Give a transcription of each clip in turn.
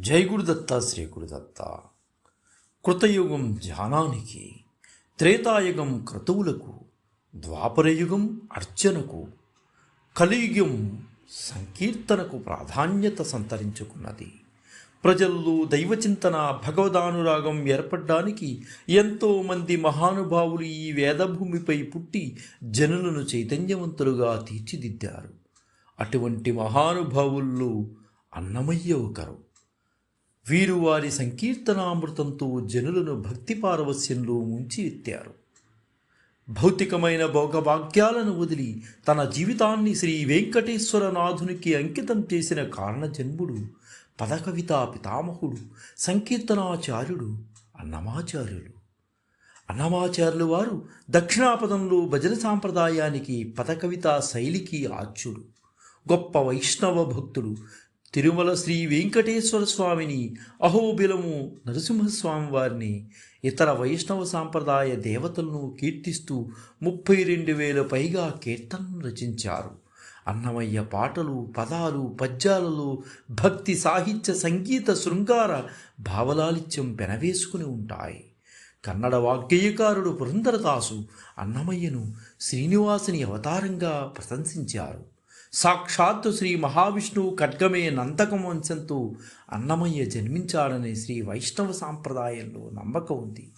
జై గురుదత్త శ్రీ గురుదత్త కృతయుగం ధ్యానానికి త్రేతాయుగం క్రతువులకు ద్వాపరయుగం అర్చనకు కలియుగం సంకీర్తనకు ప్రాధాన్యత సంతరించుకున్నది. ప్రజల్లో దైవచింతన భగవదానురాగం ఏర్పడడానికి ఎంతోమంది మహానుభావులు ఈ వేదభూమిపై పుట్టి జనులను చైతన్యవంతులుగా తీర్చిదిద్దారు. అటువంటి మహానుభావుల్లో అన్నమయ్య ఒకరు. వీరు వారి సంకీర్తనామృతంతో జనులను భక్తి పారవస్యంలో ముంచి ఎత్తారు భౌతికమైన భోగభాగ్యాలను వదిలి తన జీవితాన్ని శ్రీ వెంకటేశ్వర నాథునికి అంకితం చేసిన కారణజన్ముడు పదకవితా పితామహుడు సంకీర్తనాచార్యుడు అన్నమాచార్యులు. అన్నమాచార్యులు వారు దక్షిణాపదంలో భజన సాంప్రదాయానికి పదకవితా శైలికి ఆచ్యుడు. గొప్ప వైష్ణవ భక్తుడు తిరుమల శ్రీ వెంకటేశ్వర స్వామిని అహోబిలము నరసింహస్వామి వారిని ఇతర వైష్ణవ సాంప్రదాయ దేవతలను కీర్తిస్తూ ముప్పై రెండు వేల పైగా కీర్తనలు రచించారు. అన్నమయ్య పాటలు పదాలు పద్యాలలో భక్తి సాహిత్య సంగీత శృంగార భావలాలిత్యం పెనవేసుకుని ఉంటాయి. కన్నడ వాగ్గేయకారుడు పురంధరదాసు అన్నమయ్యను శ్రీనివాసుని అవతారంగా ప్రశంసించారు. సాక్షాత్తు శ్రీ మహావిష్ణువు ఖడ్గమే నందకం వంశంతో అన్నమయ్య జన్మించాడనే శ్రీ వైష్ణవ సాంప్రదాయంలో నమ్మకం ఉంది.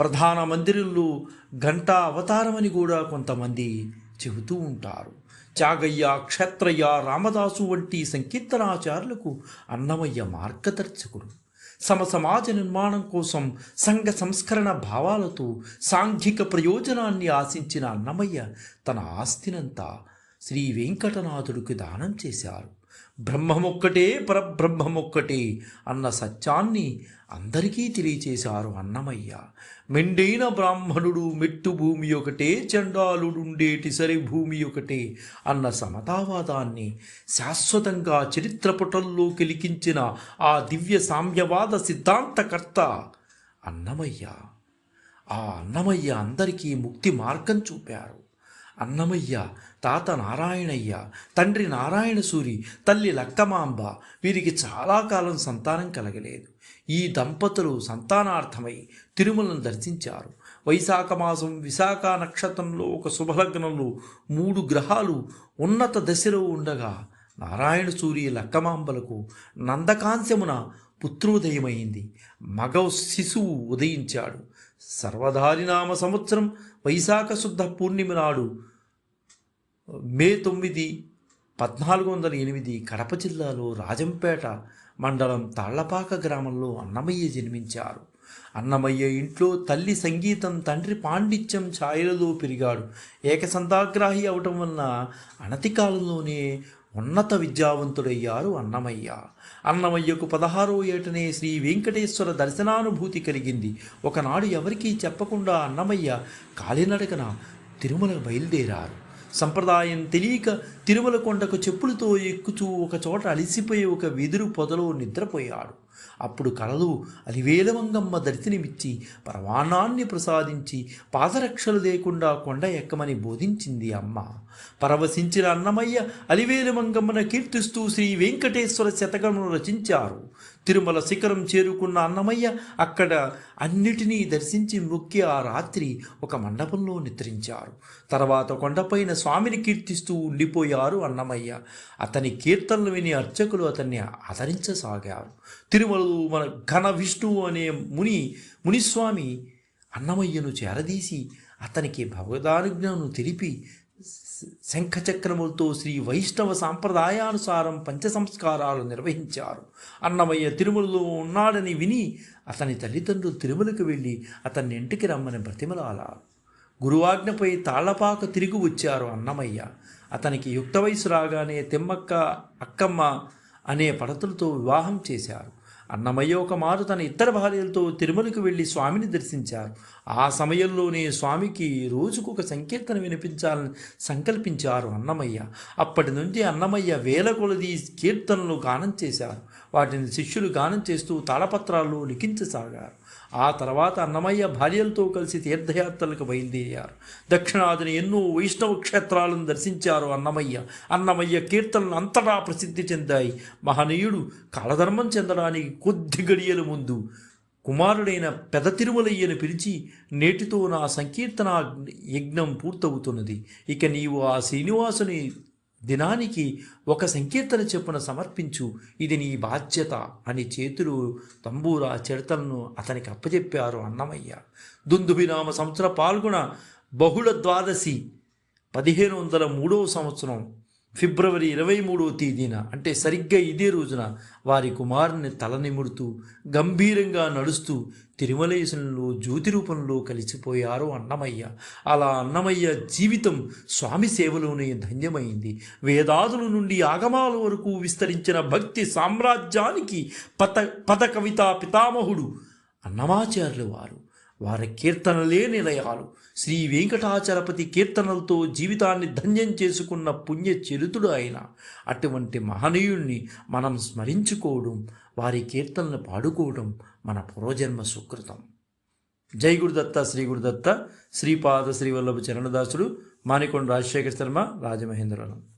ప్రధాన మందిరంలో ఘంటా అవతారమని కూడా కొంతమంది చెబుతూ ఉంటారు. చాగయ్య క్షత్రయ్య రామదాసు వంటి సంకీర్తనాచారులకు అన్నమయ్య మార్గదర్శకుడు. సమ సమాజ నిర్మాణం కోసం సంఘ సంస్కరణ భావాలతో సాంఘిక ప్రయోజనాన్ని ఆశించిన అన్నమయ్య తన ఆస్తినంతా శ్రీ వెంకటనాథుడికి దానం చేశారు. బ్రహ్మమొక్కటే పరబ్రహ్మమొక్కటే అన్న సత్యాన్ని అందరికీ తెలియచేశారు అన్నమయ్య. మెండైన బ్రాహ్మణుడు మెట్టు భూమి ఒకటే చండాలుడుండేటి సరి భూమి ఒకటే అన్న సమతావాదాన్ని శాశ్వతంగా చరిత్ర పుటల్లో కిలికించిన ఆ దివ్య సామ్యవాద సిద్ధాంతకర్త అన్నమయ్య. ఆ అన్నమయ్య అందరికీ ముక్తి మార్గం చూపారు. అన్నమయ్య తాత నారాయణయ్య తండ్రి నారాయణ సూరి తల్లి లక్కమాంబ వీరికి చాలా కాలం సంతానం కలగలేదు. ఈ దంపతులు సంతానార్థమై తిరుమలను దర్శించారు. వైశాఖ మాసం విశాఖ నక్షత్రంలో ఒక శుభలగ్నంలో మూడు గ్రహాలు ఉన్నత దశలో ఉండగా నారాయణ సూరి లక్కమాంబలకు నందకాంశమున పుత్రోదయమైంది. మగ శిశువు ఉదయించాడు. సర్వధారినామ సంవత్సరం వైశాఖ శుద్ధ పూర్ణిమ నాడు మే తొమ్మిది పద్నాలుగు వందల ఎనిమిది కడప జిల్లాలో రాజంపేట మండలం తాళ్ళపాక గ్రామంలో అన్నమయ్య జన్మించారు. అన్నమయ్య ఇంట్లో తల్లి సంగీతం తండ్రి పాండిత్యం ఛాయలలో పెరిగాడు. ఏకసంతాగ్రాహి అవటం వలన అనతి కాలంలోనే ఉన్నత విద్యావంతుడయ్యారు అన్నమయ్య. అన్నమయ్యకు పదహారో ఏటనే శ్రీ వెంకటేశ్వర దర్శనానుభూతి కలిగింది. ఒకనాడు ఎవరికీ చెప్పకుండా అన్నమయ్య కాలినడకన తిరుమల బయలుదేరారు. సంప్రదాయం తెలియక తిరుమల కొండకు చెప్పులతో ఎక్కుతూ ఒక చోట అలిసిపోయి ఒక వెదురు పొదలో నిద్రపోయాడు. అప్పుడు కలలు అలివేలవంగమ్మ దర్శనమిచ్చి పరమాన్నాన్ని ప్రసాదించి పాదరక్షలు లేకుండా కొండ ఎక్కమని బోధించింది అమ్మ. పరవశించిన అన్నమయ్య అలివేలమంగమ్మను కీర్తిస్తూ శ్రీ వెంకటేశ్వర శతకమును రచించారు. తిరుమల శిఖరం చేరుకున్న అన్నమయ్య అక్కడ అన్నిటినీ దర్శించి మొక్కి ఆ రాత్రి ఒక మండపంలో నిద్రించారు. తర్వాత కొండపైన స్వామిని కీర్తిస్తూ ఉండిపోయారు అన్నమయ్య. అతని కీర్తనలు విని అర్చకులు అతన్ని ఆదరించసాగారు. తిరుమలలో మన ఘన విష్ణువు అనే ముని మునిస్వామి అన్నమయ్యను చేరదీసి అతనికి భగవదానుజ్ఞను తెలిపి శంఖచక్రములతో శ్రీ వైష్ణవ సాంప్రదాయానుసారం పంచ సంస్కారాలు నిర్వహించారు. అన్నమయ్య తిరుమలలో ఉన్నాడని విని అతని తల్లిదండ్రులు తిరుమలకు వెళ్ళి అతన్ని ఇంటికి రమ్మని బ్రతిమలాలారు గురువాజ్ఞపై తాళ్ళపాక తిరిగి వచ్చారు అన్నమయ్య. అతనికి యుక్త వయసు రాగానే తిమ్మక్క అక్కమ్మ అనే పడతులతో వివాహం చేశారు. అన్నమయ్య ఒక మారు తన ఇతర భార్యలతో తిరుమలకు వెళ్ళి స్వామిని దర్శించారు. ఆ సమయంలోనే స్వామికి రోజుకు ఒక సంకీర్తన వినిపించాలని సంకల్పించారు అన్నమయ్య. అప్పటి నుండి అన్నమయ్య వేల కొలది కీర్తనలు గానం చేశారు. వాటిని శిష్యులు గానం చేస్తూ తాళపత్రాల్లో లిఖించసాగారు. ఆ తర్వాత అన్నమయ్య భార్యలతో కలిసి తీర్థయాత్రలకు బయలుదేరారు. దక్షిణాదిని ఎన్నో వైష్ణవ క్షేత్రాలను దర్శించారు అన్నమయ్య. అన్నమయ్య కీర్తనలు అంతటా ప్రసిద్ధి చెందాయి. మహనీయుడు కాలధర్మం చెందడానికి కొద్ది గడియల ముందు కుమారుడైన పెద తిరుమలయ్యను పిలిచి నేటితో నా సంకీర్తన యజ్ఞం పూర్తవుతున్నది. ఇక నీవు ఆ శ్రీనివాసుని దినానికి ఒక సంకీర్తన చెప్పున సమర్పించు. ఇది నీ బాధ్యత అని చేతులు తంబూరా చిడతలను అతనికి అప్పచెప్పారు అన్నమయ్య. దుందుభినామ సంవత్సర పాల్గొన బహుళ ద్వాదశి పదిహేను వందల మూడవ సంవత్సరం ఫిబ్రవరి ఇరవై మూడవ తేదీన అంటే సరిగ్గా ఇదే రోజున వారి కుమారుని తలనిముడుతూ గంభీరంగా నడుస్తూ తిరుమలేశంలో జ్యోతి రూపంలో కలిసిపోయారు అన్నమయ్య. అలా అన్నమయ్య జీవితం స్వామి సేవలోనే ధన్యమైంది. వేదాదుల నుండి ఆగమాల వరకు విస్తరించిన భక్తి సామ్రాజ్యానికి పత పద కవితా పితామహుడు అన్నమాచార్యులు వారు. వారి కీర్తనలే నిలయాలు శ్రీ వెంకటాచలపతి కీర్తనలతో జీవితాన్ని ధన్యం చేసుకున్న పుణ్య చరితుడు ఆయన. అటువంటి మహనీయుణ్ణి మనం స్మరించుకోవడం వారి కీర్తనలు పాడుకోవడం మన పూర్వజన్మ సుకృతం. జై గురుదత్త శ్రీ గురుదత్త. శ్రీపాద శ్రీవల్లభ చరణదాసుడు మాణికొండ రాజశేఖర శర్మ రాజమహేంద్రవరం.